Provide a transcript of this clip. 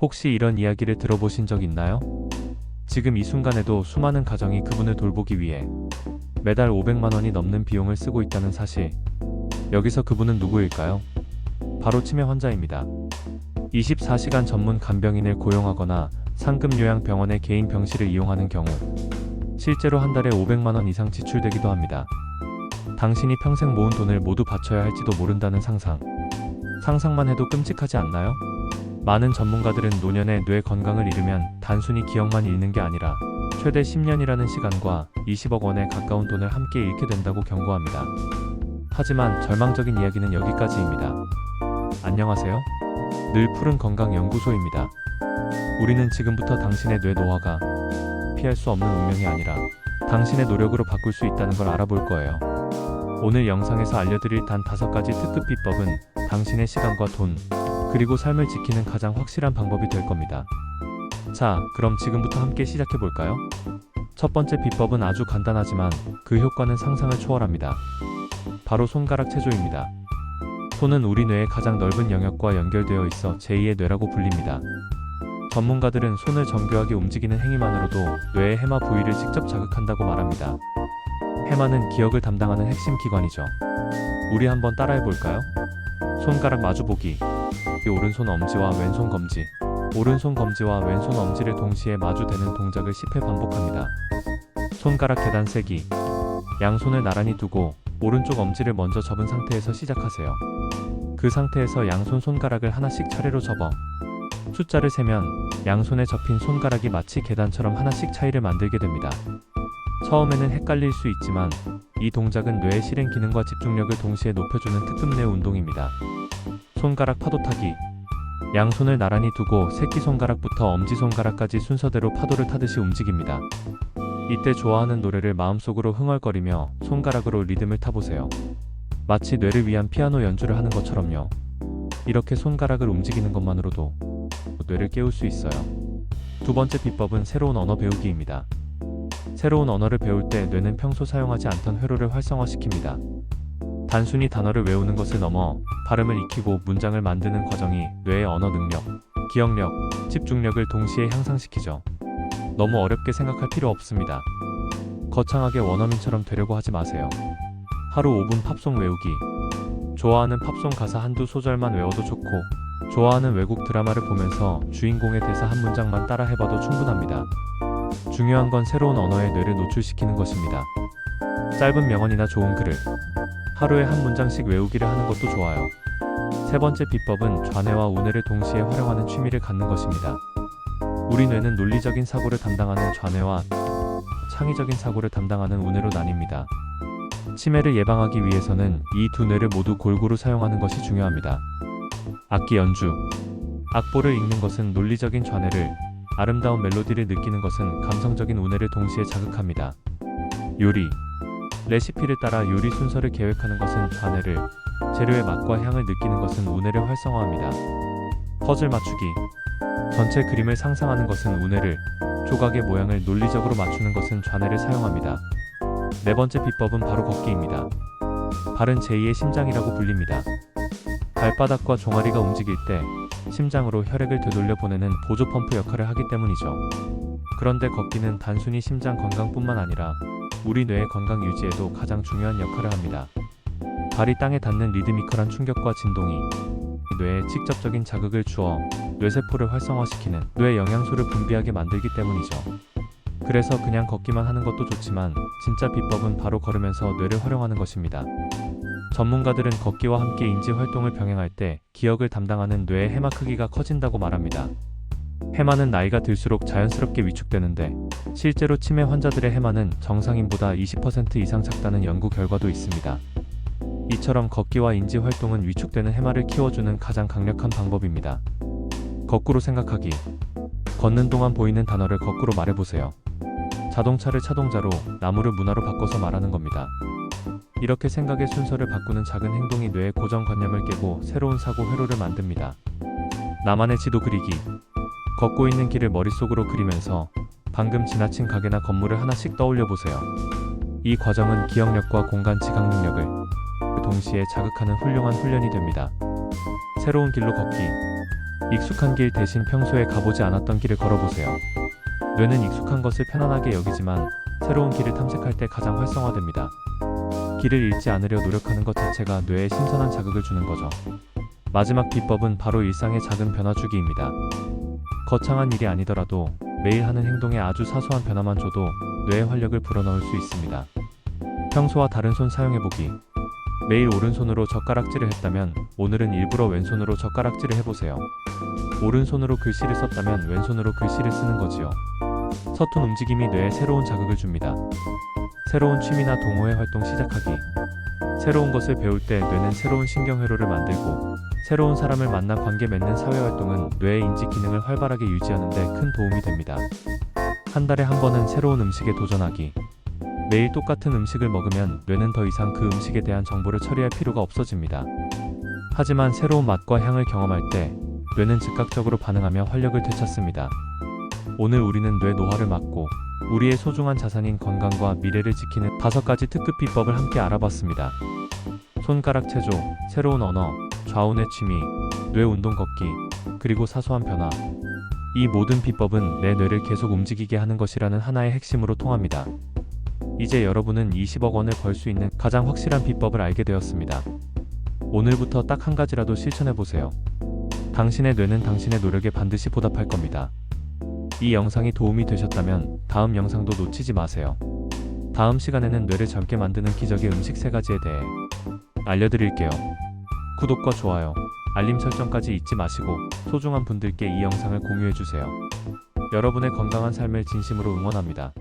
혹시 이런 이야기를 들어보신 적 있나요? 지금 이 순간에도 수많은 가정이 그분을 돌보기 위해 매달 500만 원이 넘는 비용을 쓰고 있다는 사실. 여기서 그분은 누구일까요? 바로 치매 환자입니다. 24시간 전문 간병인을 고용하거나 상급 요양 병원의 개인 병실을 이용하는 경우 실제로 한 달에 500만 원 이상 지출되기도 합니다. 당신이 평생 모은 돈을 모두 바쳐야 할지도 모른다는 상상. 상상만 해도 끔찍하지 않나요? 많은 전문가들은 노년에 뇌 건강을 잃으면 단순히 기억만 잃는 게 아니라 최대 10년이라는 시간과 20억 원에 가까운 돈을 함께 잃게 된다고 경고합니다. 하지만 절망적인 이야기는 여기까지입니다. 안녕하세요. 늘 푸른 건강 연구소입니다. 우리는 지금부터 당신의 뇌 노화가 피할 수 없는 운명이 아니라 당신의 노력으로 바꿀 수 있다는 걸 알아볼 거예요. 오늘 영상에서 알려드릴 단 다섯 가지 특급 비법은 당신의 시간과 돈, 그리고 삶을 지키는 가장 확실한 방법이 될 겁니다. 자, 그럼 지금부터 함께 시작해 볼까요? 첫 번째 비법은 아주 간단하지만 그 효과는 상상을 초월합니다. 바로 손가락 체조입니다. 손은 우리 뇌의 가장 넓은 영역과 연결되어 있어 제2의 뇌라고 불립니다. 전문가들은 손을 정교하게 움직이는 행위만으로도 뇌의 해마 부위를 직접 자극한다고 말합니다. 해마는 기억을 담당하는 핵심 기관이죠. 우리 한번 따라해 볼까요? 손가락 마주보 기. 오른손 엄지와 왼손 검지. 오른손 검지와 왼손 엄지를 동시에 마주대는 동작을 10회 반복합니다. 손가락 계단 세기. 양손을 나란히 두고 오른쪽 엄지를 먼저 접은 상태에서 시작하세요. 그 상태에서 양손 손가락을 하나씩 차례로 접어 숫자를 세면 양손에 접힌 손가락이 마치 계단처럼 하나씩 차이를 만들게 됩니다. 처음에는 헷갈릴 수 있지만 이 동작은 뇌의 실행 기능과 집중력을 동시에 높여주는 특급 뇌 운동입니다. 손가락 파도 타기. 양손을 나란히 두고 새끼손가락부터 엄지손가락까지 순서대로 파도를 타듯이 움직입니다. 이때 좋아하는 노래를 마음속으로 흥얼거리며 손가락으로 리듬을 타보세요. 마치 뇌를 위한 피아노 연주를 하는 것처럼요. 이렇게 손가락을 움직이는 것만으로도 뇌를 깨울 수 있어요. 두 번째 비법은 새로운 언어 배우기입니다. 새로운 언어를 배울 때 뇌는 평소 사용하지 않던 회로를 활성화시킵니다. 단순히 단어를 외우는 것을 넘어 발음을 익히고 문장을 만드는 과정이 뇌의 언어 능력, 기억력, 집중력을 동시에 향상시키죠. 너무 어렵게 생각할 필요 없습니다. 거창하게 원어민처럼 되려고 하지 마세요. 하루 5분 팝송 외우기. 좋아하는 팝송 가사 한두 소절만 외워도 좋고, 좋아하는 외국 드라마를 보면서 주인공의 대사 한 문장만 따라 해봐도 충분합니다. 중요한 건 새로운 언어에 뇌를 노출시키는 것입니다. 짧은 명언이나 좋은 글을 하루에 한 문장씩 외우기를 하는 것도 좋아요. 세 번째 비법은 좌뇌와 우뇌를 동시에 활용하는 취미를 갖는 것입니다. 우리 뇌는 논리적인 사고를 담당하는 좌뇌와 창의적인 사고를 담당하는 우뇌로 나뉩니다. 치매를 예방하기 위해서는 이 두 뇌를 모두 골고루 사용하는 것이 중요합니다. 악기 연주. 악보를 읽는 것은 논리적인 좌뇌를, 아름다운 멜로디를 느끼는 것은 감성적인 우뇌를 동시에 자극합니다. 요리. 레시피를 따라 요리 순서를 계획하는 것은 좌뇌를, 재료의 맛과 향을 느끼는 것은 우뇌를 활성화합니다. 퍼즐 맞추기. 전체 그림을 상상하는 것은 우뇌를, 조각의 모양을 논리적으로 맞추는 것은 좌뇌를 사용합니다. 네 번째 비법은 바로 걷기입니다. 발은 제2의 심장이라고 불립니다. 발바닥과 종아리가 움직일 때 심장으로 혈액을 되돌려 보내는 보조 펌프 역할을 하기 때문이죠. 그런데 걷기는 단순히 심장 건강뿐만 아니라 우리 뇌의 건강 유지에도 가장 중요한 역할을 합니다. 발이 땅에 닿는 리드미컬한 충격과 진동이 뇌에 직접적인 자극을 주어 뇌세포를 활성화시키는 뇌 영양소를 분비하게 만들기 때문이죠. 그래서 그냥 걷기만 하는 것도 좋지만 진짜 비법은 바로 걸으면서 뇌를 활용하는 것입니다. 전문가들은 걷기와 함께 인지 활동을 병행할 때 기억을 담당하는 뇌의 해마 크기가 커진다고 말합니다. 해마는 나이가 들수록 자연스럽게 위축되는데 실제로 치매 환자들의 해마는 정상인보다 20% 이상 작다는 연구 결과도 있습니다. 이처럼 걷기와 인지 활동은 위축되는 해마를 키워주는 가장 강력한 방법입니다. 거꾸로 생각하기. 걷는 동안 보이는 단어를 거꾸로 말해보세요. 자동차를 차동자로, 나무를 문화로 바꿔서 말하는 겁니다. 이렇게 생각의 순서를 바꾸는 작은 행동이 뇌의 고정관념을 깨고 새로운 사고 회로를 만듭니다. 나만의 지도 그리기. 걷고 있는 길을 머릿속으로 그리면서 방금 지나친 가게나 건물을 하나씩 떠올려 보세요. 이 과정은 기억력과 공간 지각 능력을 동시에 자극하는 훌륭한 훈련이 됩니다. 새로운 길로 걷기. 익숙한 길 대신 평소에 가보지 않았던 길을 걸어보세요. 뇌는 익숙한 것을 편안하게 여기지만 새로운 길을 탐색할 때 가장 활성화됩니다. 길을 잃지 않으려 노력하는 것 자체가 뇌에 신선한 자극을 주는 거죠. 마지막 비법은 바로 일상의 작은 변화 주기입니다. 거창한 일이 아니더라도 매일 하는 행동에 아주 사소한 변화만 줘도 뇌의 활력을 불어넣을 수 있습니다. 평소와 다른 손 사용해보기. 매일 오른손으로 젓가락질을 했다면 오늘은 일부러 왼손으로 젓가락질을 해보세요. 오른손으로 글씨를 썼다면 왼손으로 글씨를 쓰는 거지요. 서툰 움직임이 뇌에 새로운 자극을 줍니다. 새로운 취미나 동호회 활동 시작하기. 새로운 것을 배울 때 뇌는 새로운 신경회로를 만들고 새로운 사람을 만나 관계 맺는 사회 활동은 뇌의 인지 기능을 활발하게 유지하는 데 큰 도움이 됩니다. 한 달에 한 번은 새로운 음식에 도전하기. 매일 똑같은 음식을 먹으면 뇌는 더 이상 그 음식에 대한 정보를 처리할 필요가 없어집니다. 하지만 새로운 맛과 향을 경험할 때 뇌는 즉각적으로 반응하며 활력을 되찾습니다. 오늘 우리는 뇌 노화를 막고 우리의 소중한 자산인 건강과 미래를 지키는 다섯 가지 특급 비법을 함께 알아봤습니다. 손가락 체조, 새로운 언어, 좌우의 취미, 뇌 운동 걷기, 그리고 사소한 변화. 이 모든 비법은 내 뇌를 계속 움직이게 하는 것이라는 하나의 핵심으로 통합니다. 이제 여러분은 20억 원을 벌 수 있는 가장 확실한 비법을 알게 되었습니다. 오늘부터 딱 한 가지라도 실천해 보세요. 당신의 뇌는 당신의 노력에 반드시 보답할 겁니다. 이 영상이 도움이 되셨다면 다음 영상도 놓치지 마세요. 다음 시간에는 뇌를 젊게 만드는 기적의 음식 세 가지에 대해 알려드릴게요. 구독과 좋아요, 알림 설정까지 잊지 마시고 소중한 분들께 이 영상을 공유해 주세요. 여러분의 건강한 삶을 진심으로 응원합니다.